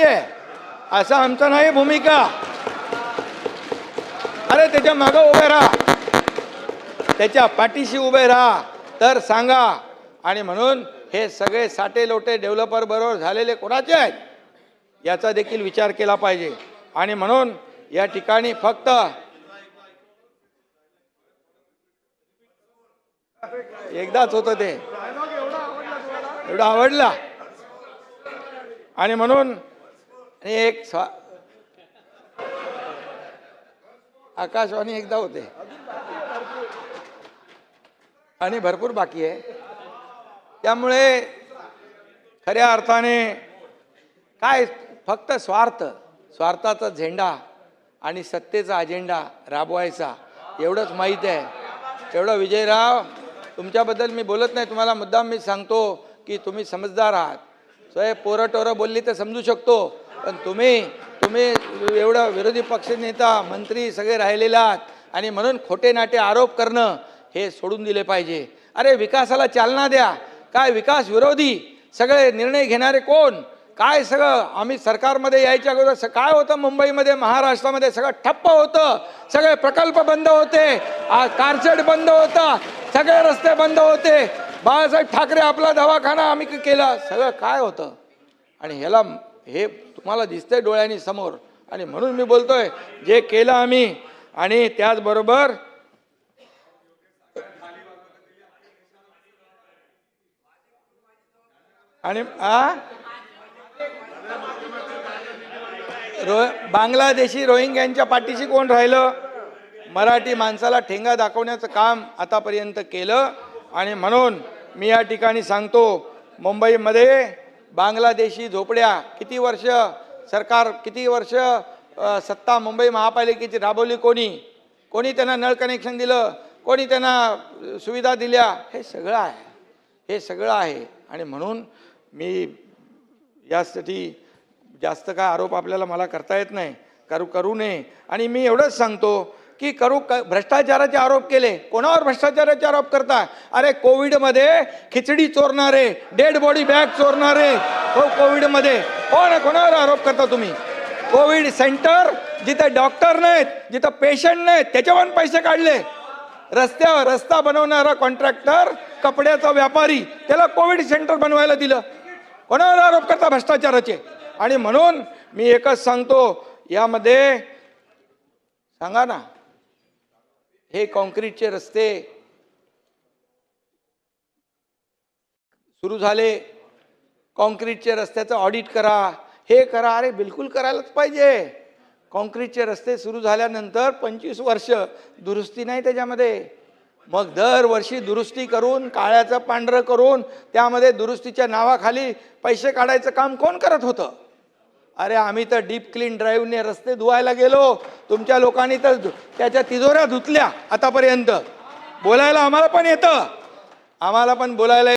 आहे आमचा नाही भूमिका. अरे त्याच्या मागं उभे राहा. त्याच्या पाठीशी उभे राहा. तर सांगा. आणि म्हणून हे सगळे साठे लोटे डेव्हलपर बरोबर झालेले कोणाचे आहेत? याचा देखील विचार केला पाहिजे. आणि म्हणून या ठिकाणी फक्त एकदाच होतं ते. एवढं आवडला. आणि म्हणून आणि एक स्वा आकाशवाणी एकदा होते. आणि भरपूर बाकी आहे. त्यामुळे खऱ्या अर्थाने काय फक्त स्वार्थ स्वार्थाचा झेंडा आणि सत्तेचा अजेंडा राबवायचा एवढंच माहीत आहे. एवढं विजयराव तुमच्याबद्दल मी बोलत नाही तुम्हाला मुद्दाम मी सांगतो की तुम्ही समजदार आहात. सोय पोरं टोरं बोलली तर समजू शकतो. पण तुम्ही तुम्ही एवढं विरोधी पक्षनेता मंत्री सगळे राहिलेले आहात आणि म्हणून खोटे नाटे आरोप करणं हे सोडून दिले पाहिजे. अरे विकासाला चालना द्या. काय विकास विरोधी? सगळे निर्णय घेणारे कोण? काय सगळं आम्ही सरकारमध्ये यायच्या अगोदर स- काय होतं मुंबईमध्ये महाराष्ट्रामध्ये? सगळं ठप्प होतं. सगळे प्रकल्प बंद होते. कारशेड बंद होता. सगळे रस्ते बंद होते. बाळासाहेब ठाकरे आपला दवाखाना आम्ही केला. सगळं काय होतं? आणि ह्याला हे तुम्हाला दिसतंय डोळ्यांनी समोर. आणि म्हणून मी बोलतोय जे केलं आम्ही आणि त्याचबरोबर आणि आ? रो बांगलादेशी रोहिंग्यांच्या पाठीशी कोण राहिलं? मराठी माणसाला ठेंगा दाखवण्याचं काम आतापर्यंत केलं. आणि म्हणून मी या ठिकाणी सांगतो मुंबईमध्ये बांगलादेशी झोपड्या किती वर्ष सरकार किती वर्ष सत्ता मुंबई महापालिकेची राबवली कोणी? कोणी त्यांना नळ कनेक्शन दिलं? कोणी त्यांना सुविधा दिल्या? हे सगळं आहे. हे सगळं आहे. आणि म्हणून मी यासाठी जास्त काय आरोप आपल्याला मला करता येत नाही. करू करू नये. आणि मी एवढंच सांगतो की करू क भ्रष्टाचाराचे आरोप केले. कोणावर भ्रष्टाचाराचे आरोप करताय? अरे कोविडमध्ये खिचडी चोरणारे डेड बॉडी बॅग चोरणारे हो कोविडमध्ये. कोण कोणावर आरोप करता तुम्ही? कोविड सेंटर जिथे डॉक्टर नाहीत जिथं पेशंट नाहीत त्याच्यावर पैसे काढले. रस्त्यावर रस्ता बनवणारा कॉन्ट्रॅक्टर कपड्याचा व्यापारी त्याला कोविड सेंटर बनवायला दिलं. कोणावर आरोप करता भ्रष्टाचाराचे? आणि म्हणून मी एकच सांगतो यामध्ये सांगा ना हे कॉन्क्रीटचे रस्ते सुरू झाले. कॉन्क्रीटचे रस्त्याचं ऑडिट करा. हे करा. अरे बिलकुल करायलाच पाहिजे. कॉन्क्रीटचे रस्ते सुरू झाल्यानंतर पंचवीस वर्ष दुरुस्ती नाही त्याच्यामध्ये. मग दरवर्षी दुरुस्ती करून काळ्याचं पांढरं करून त्यामध्ये दुरुस्तीच्या नावाखाली पैसे काढायचं काम कोण करत होतं? अरे आम्ही तर डीप क्लीन ड्राईव्हने रस्ते धुवायला गेलो. तुमच्या लोकांनी तर धु- त्याच्या तिजोऱ्या धुतल्या आतापर्यंत. बोलायला आम्हाला पण येतं. आम्हाला पण बोलायला